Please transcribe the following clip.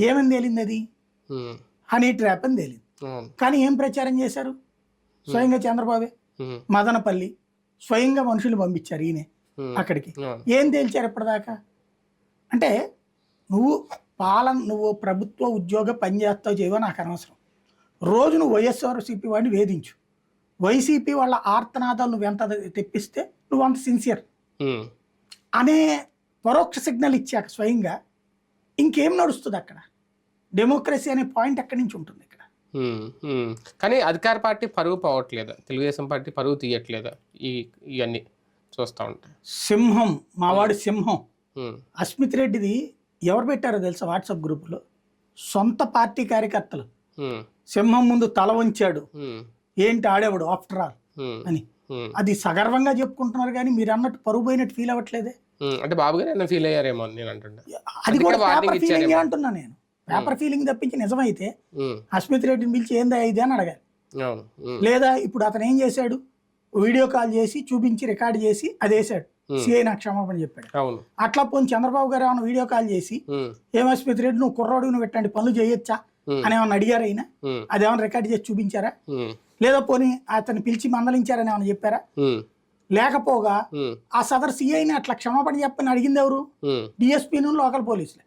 ఏమని తేలింది అది హనీ ట్రాప్ అని తేలింది. కానీ ఏం ప్రచారం చేశారు? స్వయంగా చంద్రబాబే? మదనపల్లి. స్వయంగా మనుషులు పంపించారు ఈయన అక్కడికి. ఏం తేల్చారు ఇప్పటిదాకా? అంటే నువ్వు పాలన నువ్వు ప్రభుత్వ ఉద్యోగ పనిచేస్తావు చేయవో నాకు అనవసరం. రోజు నువ్వు వైఎస్ఆర్సీపీ వాడిని వేధించు. వైసీపీ వాళ్ళ ఆర్తనాదాలు నువ్వు ఎంత తెప్పిస్తే నువ్వు అంత సిన్సియర్. అనే పరోక్ష సిగ్నల్ ఇచ్చాక స్వయంగా ఇంకేం నడుస్తుంది అక్కడ? డెమోక్రసీ అనే పాయింట్ ఎక్కడి నుంచి ఉంటుంది ఇక్కడ. కానీ అధికార పార్టీ పరుగు పోవట్లేదు. తెలుగుదేశం పార్టీ పరుగు తీయట్లేదు. ఈ ఇవన్నీ చూస్తూ ఉంటాయి సింహం మావాడు సింహం. అస్మిత్ రెడ్డిది ఎవరు పెట్టారో తెలుసా వాట్సాప్ గ్రూపులో? సొంత పార్టీ కార్యకర్తలు. సింహం ముందు తల వంచాడు. ఏంటి ఆడేవాడు ఆఫ్టర్ ఆల్? అని. అది సగర్వంగా చెప్పుకుంటున్నారు కానీ మీరు అన్నట్టు పరుగు పోయినట్టు ఫీల్ అవ్వట్లేదే. అంటే బాబు గారు ఏమైనా ఫీల్ అయ్యారేమో నేను అంటుండే. అది కూడా పేపర్ ఫీలింగ్. అంటున్నా నేను. పేపర్ ఫీలింగ్ తప్పించి నిజమైతే అస్మిత్ రెడ్డిని పిలిచి ఏందా ఇది అని అడగాలి. లేదా ఇప్పుడు అతను ఏం చేశాడు? వీడియో కాల్ చేసి చూపించి రికార్డ్ చేసి అది వేసాడు. సిఐ నాకు క్షమాపణ చెప్పాడు. అట్లా పోనీ చంద్రబాబు గారు ఏమైనా వీడియో కాల్ చేసి ఏం అస్మిత్ రెడ్డి నువ్వు కుర్రాడు నువ్వు పెట్టండి పనులు చేయొచ్చా? అని ఏమన్నా అడిగారు అయినా అది ఏమైనా రికార్డ్ చేసి చూపించారా? లేదా పోనీ అతన్ని పిలిచి మందలించారని ఏమైనా చెప్పారా? లేకపోగా ఆ సదర్ సిఐని అట్లా క్షమాపణ చెప్పని అడిగింది ఎవరు? డిఎస్పీను లోకల్ పోలీసులు.